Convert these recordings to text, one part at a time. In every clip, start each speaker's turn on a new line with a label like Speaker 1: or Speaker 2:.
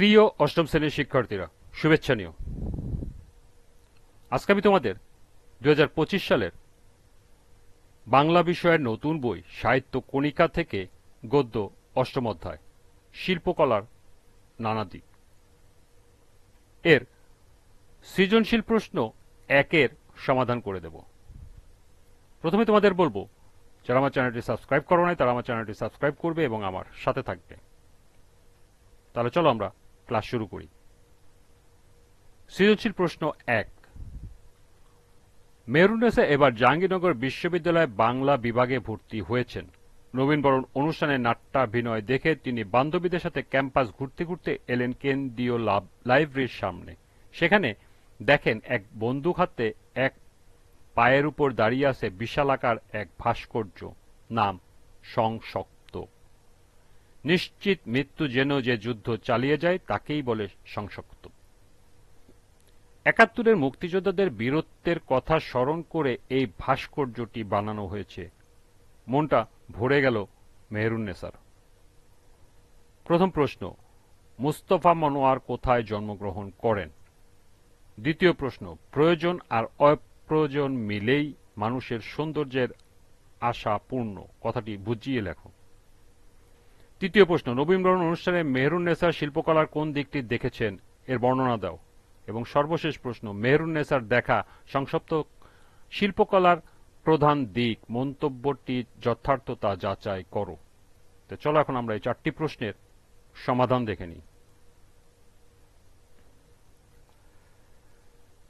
Speaker 1: প্রিয় অষ্টম শ্রেণির শিক্ষার্থীরা, শুভেচ্ছা নিও। আজকে আমি তোমাদের দু হাজার পঁচিশ সালের বাংলা বিষয়ের নতুন বই সাহিত্য কণিকা থেকে গদ্য অষ্টম অধ্যায়, শিল্পকলার নানা দিক। এর সৃজনশীল প্রশ্ন একের সমাধান করে দেব। প্রথমে তোমাদের বলব, যারা আমার চ্যানেলটি সাবস্ক্রাইব করো নাই, তারা আমার চ্যানেলটি সাবস্ক্রাইব করবে এবং আমার সাথে থাকবে। তাহলে চলো আমরা ক্লাস শুরু করি। সৃজনশীল প্রশ্ন এক। মেরুনেসা এবার জাহাঙ্গীরনগর বিশ্ববিদ্যালয়ে বাংলা বিভাগে ভর্তি হয়েছেন। নবীনবরণ অনুষ্ঠানে নাট্যাভিনয় দেখে তিনি বান্ধবীদের সাথে ক্যাম্পাস ঘুরতে ঘুরতে এলেন কেন্দ্রীয় লাইব্রেরির সামনে। সেখানে দেখেন এক বন্দুক হাতে এক পায়ের উপর দাঁড়িয়ে আছে বিশালাকার এক ভাস্কর্য। নাম সংসক্ত নিশ্চিত মৃত্যু যেন যে যুদ্ধ চালিয়ে যায়, তাকেই বলে সংসক্ত একাত্তরের মুক্তিযোদ্ধাদের বীরত্বের কথা স্মরণ করে এই ভাস্কর্যটি বানানো হয়েছে। মনটা ভরে গেল মেহরুন্নেসার। প্রথম প্রশ্ন, মুস্তফা মনোয়ার কোথায় জন্মগ্রহণ করেন? দ্বিতীয় প্রশ্ন, প্রয়োজন আর অপ্রয়োজন মিলেই মানুষের সৌন্দর্যের আশা পূর্ণ? কথাটি বুঝিয়ে লেখো। তৃতীয় প্রশ্ন, নবীনবরণ অনুষ্ঠানে মেহরুন্নেসার শিল্পকলার কোন দিকটি দেখেছেন? এর বর্ণনা দাও। এবং সর্বশেষ প্রশ্ন মেহরুন্নেসার দেখা সংসপ্ত শিল্পকলার প্রধান দিক, মন্তব্যটি যথার্থতা যাচাই করো। তো চলো এখন আমরা এই চারটি প্রশ্নের সমাধান দেখে নিই।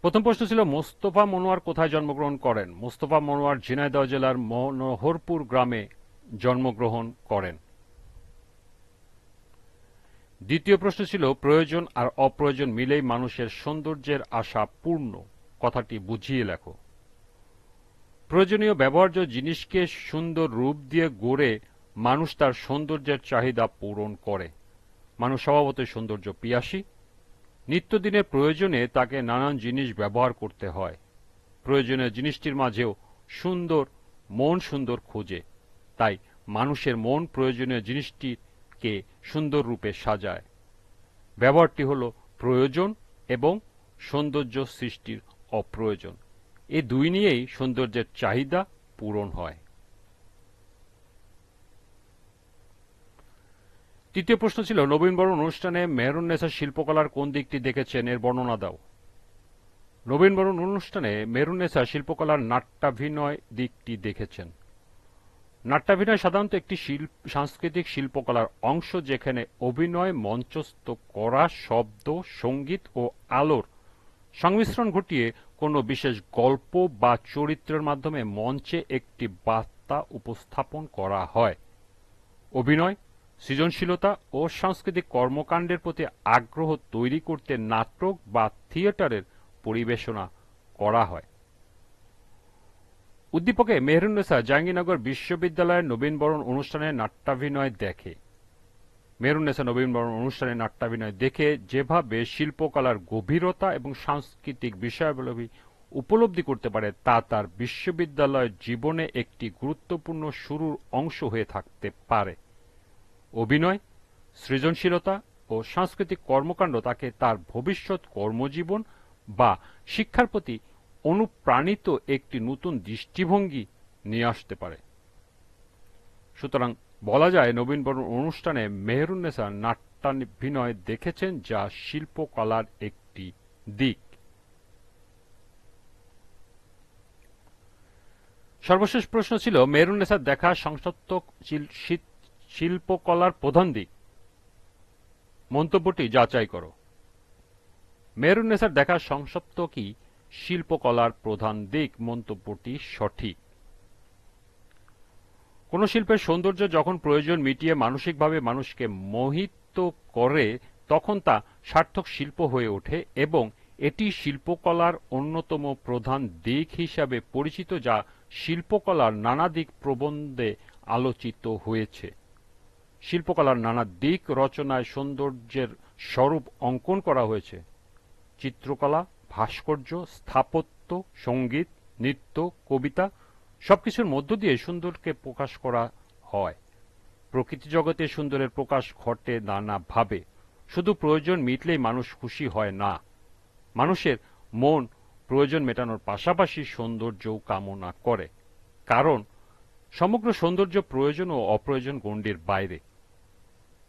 Speaker 1: প্রথম প্রশ্ন ছিল, মোস্তফা মনোয়ার কোথায় জন্মগ্রহণ করেন? মোস্তফা মনোয়ার ঝিনাইদহ জেলার মনোহরপুর গ্রামে জন্মগ্রহণ করেন। দ্বিতীয় প্রশ্ন ছিল, প্রয়োজন আর অপ্রয়োজন মিলেই মানুষের সৌন্দর্যের আশা পূর্ণ। কথাটি বুঝিয়ে লেখো। প্রয়োজনীয় ব্যবহার্য জিনিসকে সুন্দর রূপ দিয়ে গড়ে মানুষ তার সৌন্দর্যের চাহিদা পূরণ করে। মানুষ স্বভাবতই সৌন্দর্য পিয়াসী। নিত্যদিনের প্রয়োজনে তাকে নানান জিনিস ব্যবহার করতে হয়। প্রয়োজনীয় জিনিসটির মাঝেও সুন্দর, মন সুন্দর খোঁজে। তাই মানুষের মন প্রয়োজনীয় জিনিসটিকে সুন্দর রূপে সাজায়। ব্যবহারটি হল প্রয়োজন এবং সৌন্দর্য সৃষ্টির অপ্রয়োজন। এ দুই নিয়েই সৌন্দর্যের চাহিদা পূরণ হয়। তৃতীয় প্রশ্ন ছিল নবীনবরণ অনুষ্ঠানে মেহরুন্নেসা শিল্পকলার কোন দিকটি দেখেছেন? এর বর্ণনা দাও। নবীনবরণ অনুষ্ঠানে মেহরুন্নেসা শিল্পকলার নাট্যাভিনয় দিকটি দেখেছেন। নাট্যাভিনয় সাধারণত একটি শিল্প সাংস্কৃতিক শিল্পকলার অংশ যেখানে অভিনয়, মঞ্চস্থ করা, শব্দ, সংগীত ও আলোর সংমিশ্রণ ঘটিয়ে কোনো বিশেষ গল্প বা চরিত্রের মাধ্যমে মঞ্চে একটি বার্তা উপস্থাপন করা হয়। অভিনয়, সৃজনশীলতা ও সাংস্কৃতিক কর্মকাণ্ডের প্রতি আগ্রহ তৈরি করতে নাটক বা থিয়েটারের পরিবেশনা করা হয়। উদ্দীপকে মেহরুন্নেসা জাহাঙ্গীরনগর বিশ্ববিদ্যালয়ের নবীনবরণ অনুষ্ঠানে নাট্যাভিনয় দেখে। মেরুন্নেসা নবীনবরণ অনুষ্ঠানে নাট্যাভিনয় দেখে যেভাবে শিল্পকলার গভীরতা এবং সাংস্কৃতিক বিষয়াবলী উপলব্ধি করতে পারে, তা তার বিশ্ববিদ্যালয় জীবনে একটি গুরুত্বপূর্ণ শুরুর অংশ হয়ে থাকতে পারে। অভিনয়, সৃজনশীলতা ও সাংস্কৃতিক কর্মকাণ্ড তাকে তার ভবিষ্যৎ কর্মজীবন বা শিক্ষার প্রতি অনুপ্রাণিত একটি নতুন দৃষ্টিভঙ্গি নিয়ে আসতে পারে। সুতরাং বলা যায় নবীনবরণ অনুষ্ঠানে মেহরুন্নেসা নাট্যাভিনয় দেখেছেন যা শিল্পকলার একটি দিক। সর্বশেষ প্রশ্ন ছিল মেহরুন্নেসার দেখা সংসত্বক শিল্পকলার প্রধান দিক। মন্তব্যটি যাচাই করো। মেহরুন্নেসার দেখা সংসপ্ত কি শিল্পকলার প্রধান দিক মন্তব্যটি সঠিক। কোন শিল্পের সৌন্দর্য যখন প্রয়োজন মিটিয়ে মানসিকভাবে মানুষকে মোহিত করে, তখন তা সার্থক শিল্প হয়ে ওঠে এবং এটি শিল্পকলার অন্যতম প্রধান দিক হিসাবে পরিচিত যা শিল্পকলার নানা দিক প্রবন্ধে আলোচিত হয়েছে। শিল্পকলার নানা দিক রচনায় সৌন্দর্যের স্বরূপ অঙ্কন করা হয়েছে। চিত্রকলা ভাস্কর্য, স্থাপত্য, সংগীত, নৃত্য, কবিতা সবকিছুর মধ্য দিয়ে সুন্দরকে প্রকাশ করা হয়। প্রকৃতি জগতে সুন্দরের প্রকাশ ঘটে নানাভাবে। শুধু প্রয়োজন মিটলেই মানুষ খুশি হয় না। মানুষের মন প্রয়োজন মেটানোর পাশাপাশি সৌন্দর্যও কামনা করে। কারণ সমগ্র সৌন্দর্য প্রয়োজন ও অপ্রয়োজন গণ্ডির বাইরে।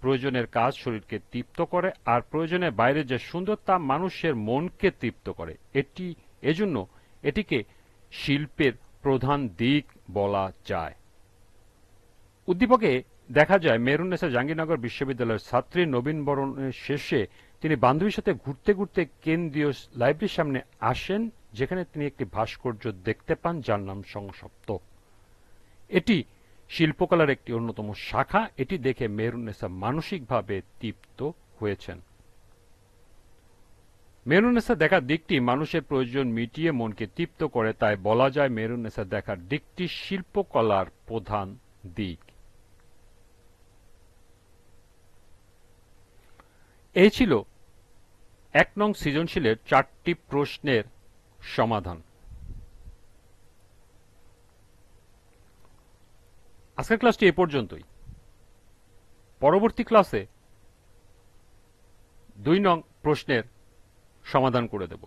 Speaker 1: প্রয়োজনের কাজ শরীরকে তৃপ্ত করে আর প্রয়োজনের বাইরে যে সুন্দর তা মানুষের মনকে তৃপ্ত করে। এটি, এজন্য এটিকে শিল্পের প্রধান দিক বলা যায়। উদ্দীপকে দেখা যায় মেরুন্নেসা জাহাঙ্গীরনগর বিশ্ববিদ্যালয়ের ছাত্রী নবীনবরণের শেষে তিনি বান্ধবীর সাথে ঘুরতে ঘুরতে কেন্দ্রীয় লাইব্রেরির সামনে আসেন, যেখানে তিনি একটি ভাস্কর্য দেখতে পান, যার নাম সংসপ্ত। এটি শিল্পকলার একটি অন্যতম শাখা। এটি দেখে মেহরুন্নেসা মানসিকভাবে তৃপ্ত হয়েছেন। মেরুন্নেসা দেখার দিকটি মানুষের প্রয়োজন মিটিয়ে মনকে তৃপ্ত করে, তাই বলা যায় মেরুন্নেসা দেখার দিকটি শিল্পকলার প্রধান দিক। এই ছিল এক নং সৃজনশীলের চারটি প্রশ্নের সমাধান। আজকের ক্লাসটি এ পর্যন্তই। পরবর্তী ক্লাসে দুই নং প্রশ্নের সমাধান করে দেব।